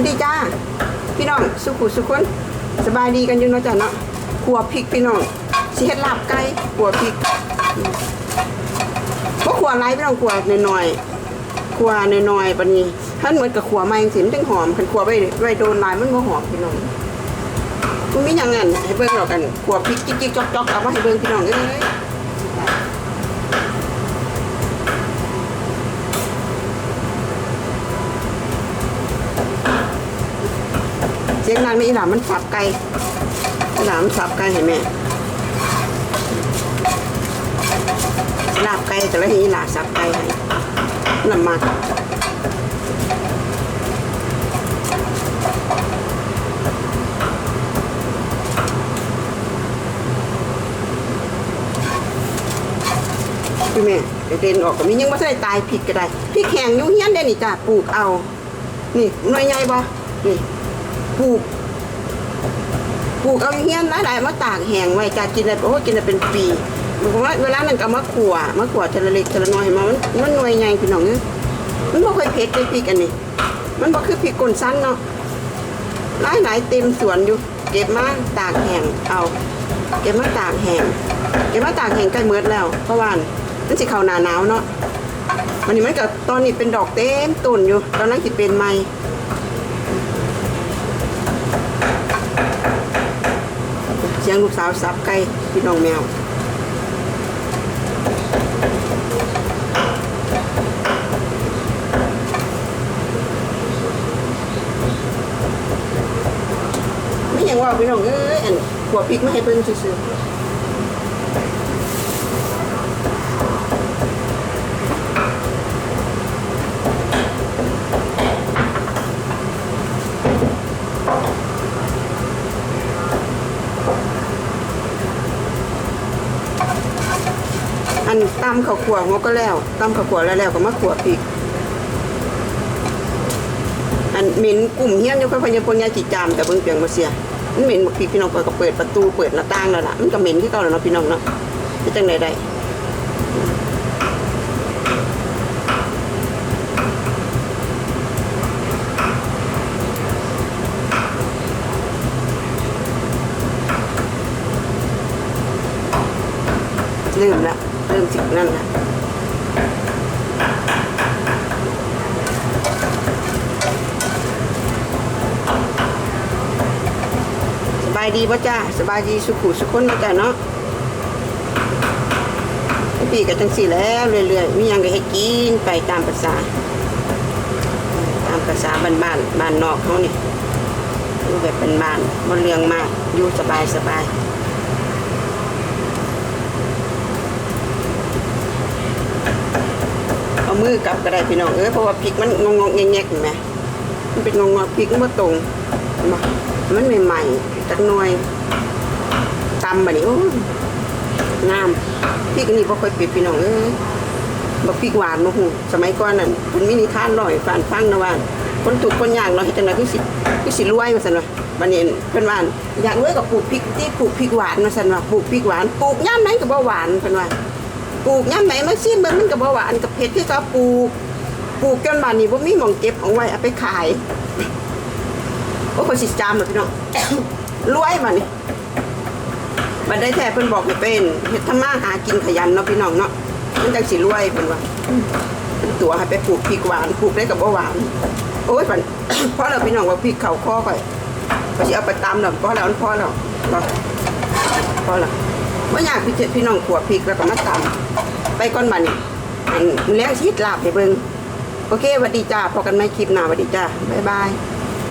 วัสดีจ้า พี่น้องสุขุสุขคนสบายดีกันอยู่เนาะจ้ะเนาะขัวพริกพี่น้องสิเฮ็ดลาบไก่ขัวพริกบ่ขัวไรพี่น้องขัวน้อยๆขัวน้อยๆปานนี้ท่านเหมือนกับขัวใหม่จังซี่มันจังหอมคันขัวไว้ไว้โดนลายมันบ่หอมพี่น้องมันมีหยังงั้นให้เบิ่งแล้วกันขัวพริกจิ๊กๆจ๊อกๆเอามาให้เบิ่งพี่น้องเอ้ย สียงดังนี่อีหลามมันสับไก่อีหลามันสับไก่ให้แม่ลาบไก่แต่ละทีหลาสับไก่ให้น้ำมันพี่แม่เด่นออกก็มียังไม่ได้ตายผิดก็ได้พริกแห้งยุ่งเฮี้ยนได้นี่จ้ะปลูกเอา นี่หน่วยใหญ่บ่นี่ ปลูกปลูกเอาเฮี้ยนหลายๆมาตากแห้งไว้จะกินได้โอ้กินได้เป็นปีบอกว่าเวลานั้นก็มาขั่วมาขั่วทีละเล็กทีละน้อยให้มันมันหน่วยใหญ่พี่น้องเอ้ยมันบ่เคยเผ็ดเลยพริกอันนี้ มันบ่คือพริกกลสั้นเนาะหลายหลายๆเต็มสวนอยู่ เก็บมาตากแห้งเอา เก็บมาตากแห้งเก็บมาตากแห้งใกล้เมิดแล้วเพราะว่ามันสิเข้าหน้าหนาวเนาะวันนี้มันก็ตอนนี้เป็นดอกเต็มต้นอยู่ตอนนั้นสิเป็นใหม่ สียงลูกสาวสับไก่พี่น้องแมวไม่ยังว่าพี่น้องเอ้ยอันหัวปีกไม่ให้เพิ่นซื้อ อันตำข้าวขัวงก็แล้วตำข้าวขัวแล้วแล้วก็มาขัวพริก อันเหม็นกลุ่มเฮี้ยนอยู่ค่อยๆยังพงยาจิจามแต่เบิ่งเปียงมาเสียมันเหม็นบักพริกพี่น้องเปิดก็เปิดประตูเปิดหน้าต่างแล้วล่ะมันก็เหม็นที่เก่าแล้วเนาะพี่น้องเนาะจะจังไดได้เริ่มละ ริ่มสินั่นละสบายดีป่ะจ้าสบายดีสุขุสุขคนป่ะจ้าเนาะพี่ก็จังสี่แล้วเรื่อยๆมียังก็ให้กินไปตามภาษา ตามภาษาบ้านบ้านบ้านนอกเขานี่อยู่แบบเป็นบ้านบ่เรืองมากอยู่สบายสบาย เอามือกลับก็ได้พี่น้องเอ้ยเพราะว่าพริกมันงงๆแงกๆเห็นไหมมันเป็นงงๆพริกมันบ่ตรงเห็นไหมมันใหม่ๆจักหน่วยตำบัดนี้โอ้งามพริกอันนี้บ่ค่อยเผ็ดพี่น้องเอ้ยบ่พริกหวานบ่ฮู้สมัยก่อนนั่นเพิ่มีนิทานร้อยฟันฟังนะว่าคนทุกคนอยากเนาะเฮ็ดจังไดคือสิคือสิรวยว่าซั่นว่าบัดนี้เพิ่นว่าอยากรวยก็ปลูกพริกที่ปลูกพริกหวานว่าซั่นว่าปลูกพริกหวานปลูกย่ามไหนก็บ่หวานเพิ่นว่า ปลูกยามไหนมาซิมเบิ่งมันก็บ่หวานกับเผ็ดคือเขาปลูกปลูกจนบัดนี้บ่มีหม่องเก็บเอาไว้เอาไปขายโอ้คนสิจามเลยพี่น้องรวยมานี่บันได้แท้เพิ่นบอกให้เป็นเฮ็ดทำมาหากินขยันเนาะพี่น้องเนาะมันจังสิรวยเพิ่นว่าตัวให้ไปปลูกพริกหวานปลูกได้กับบ่หวานโอ้ยปันพอแล้วพี่น้องว่าพริกเข้าคอก่อยก็สิเอาไปตำแล้วพอแล้วมันพอแล้วพอพอแล้ว บ่อยากพี่เจ็ดพี่น้องขัวพริกแล้วก็มาตำไปก่อนบัดนี้อันมื้อแลงสิเดลาบให้เบิ่งโอเคสวัสดีจ้าพอกันไหมคลิปหน้าสวัสดีจ้าบ๊ายบาย